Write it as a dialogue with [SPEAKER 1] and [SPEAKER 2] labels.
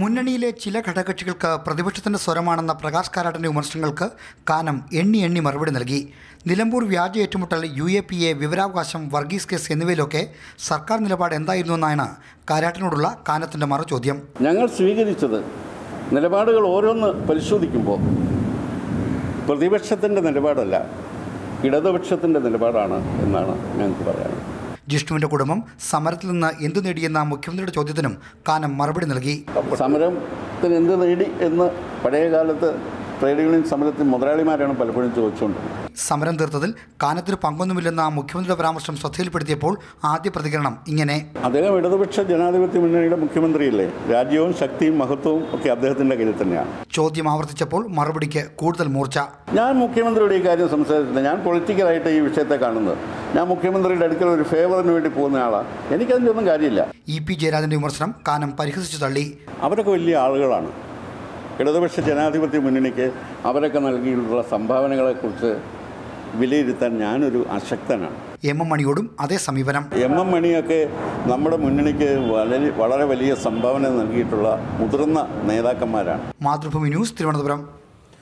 [SPEAKER 1] മുന്നണിയിലെ ചില ഘടകകക്ഷികൾക്ക് പ്രതിപക്ഷത്തിന്റെ സ്വരമാണെന്ന പ്രകാശ് കാരാട്ടിന്റെ വിമർശനങ്ങൾക്ക് കാനം എണ്ണി എണ്ണി മറുപടി നൽകി. നിലമ്പൂർ വ്യാജ ഏറ്റുമുട്ടൽ യു എ പി എ വിവരാവകാശം വർഗീസ് കേസ് എന്നിവയിലൊക്കെ സർക്കാർ നിലപാട് എന്തായിരുന്നു എന്നാണ് കാരാട്ടിനോടുള്ള കാനത്തിന്റെ മറുചോദ്യം
[SPEAKER 2] ഞങ്ങൾ സ്വീകരിച്ചത് നിലപാടുകൾ ഓരോന്ന് പരിശോധിക്കുമ്പോൾ പ്രതിപക്ഷത്തിന്റെ നിലപാടല്ല ഇടതുപക്ഷത്തിന്റെ നിലപാടാണ് എന്നാണ് ഞങ്ങൾക്ക് പറയാനുള്ളത്.
[SPEAKER 1] ജിഷ്ണുവിന്റെ കുടുംബം സമരത്തിൽ നിന്ന് എന്തു നേടിയെന്ന മുഖ്യമന്ത്രിയുടെ ചോദ്യത്തിനും കാനം മറുപടി നൽകി.
[SPEAKER 2] സമരത്തിന് എന്ത് നേടി എന്ന് പഴയ കാലത്ത് ട്രേഡ് യൂണിയൻ സമരത്തിൽ മുതലാളിമാരാണ് പലപ്പോഴും ചോദിച്ചുകൊണ്ട്.
[SPEAKER 1] സമരം തീർത്തതിൽ കാനത്തിന് പങ്കൊന്നുമില്ലെന്ന മുഖ്യമന്ത്രിയുടെ പരാമർശം ശ്രദ്ധയിൽപ്പെടുത്തിയപ്പോൾ ആദ്യ പ്രതികരണം ഇങ്ങനെ.
[SPEAKER 2] അദ്ദേഹം ഇടതുപക്ഷ ജനാധിപത്യ മുന്നണിയുടെ മുഖ്യമന്ത്രിയല്ലേ? രാജ്യവും ശക്തിയും മഹത്വവും ഒക്കെ അദ്ദേഹത്തിന്റെ കയ്യിൽ തന്നെയാണ്
[SPEAKER 1] ചോദ്യം ആവർത്തിച്ചപ്പോൾ മറുപടിക്ക് കൂടുതൽ മൂർച്ച.
[SPEAKER 2] ഞാൻ മുഖ്യമന്ത്രിയുടെ ഈ കാര്യം സംസാരിച്ചില്ല. ഞാൻ പൊളിറ്റിക്കലായിട്ട് ഈ വിഷയത്തെ കാണുന്നത്. ഞാൻ മുഖ്യമന്ത്രിയുടെ അടുക്കൽ ഒരു ഫേവറിന് വേണ്ടി പോകുന്ന ആളാണ് എനിക്കതിന്റെ ഒന്നും കാര്യമില്ല.
[SPEAKER 1] ഇ പി ജയരാജന്റെ വിമർശനം കാനം പരിഹസിച്ചു തള്ളി.
[SPEAKER 2] അവരൊക്കെ വലിയ ആളുകളാണ്. ഇടതുപക്ഷ ജനാധിപത്യ മുന്നണിക്ക് അവരൊക്കെ നൽകിയിട്ടുള്ള സംഭാവനകളെക്കുറിച്ച് വിലയിരുത്താൻ ഞാനൊരു അശക്തനാണ്.
[SPEAKER 1] എം എം മണിയോടും അതേ സമീപനം.
[SPEAKER 2] എം എം മണിയൊക്കെ നമ്മുടെ മുന്നണിക്ക് വളരെ വളരെ വലിയ സംഭാവന നൽകിയിട്ടുള്ള മുതിർന്ന നേതാക്കന്മാരാണ്.
[SPEAKER 1] മാതൃഭൂമി ന്യൂസ് തിരുവനന്തപുരം.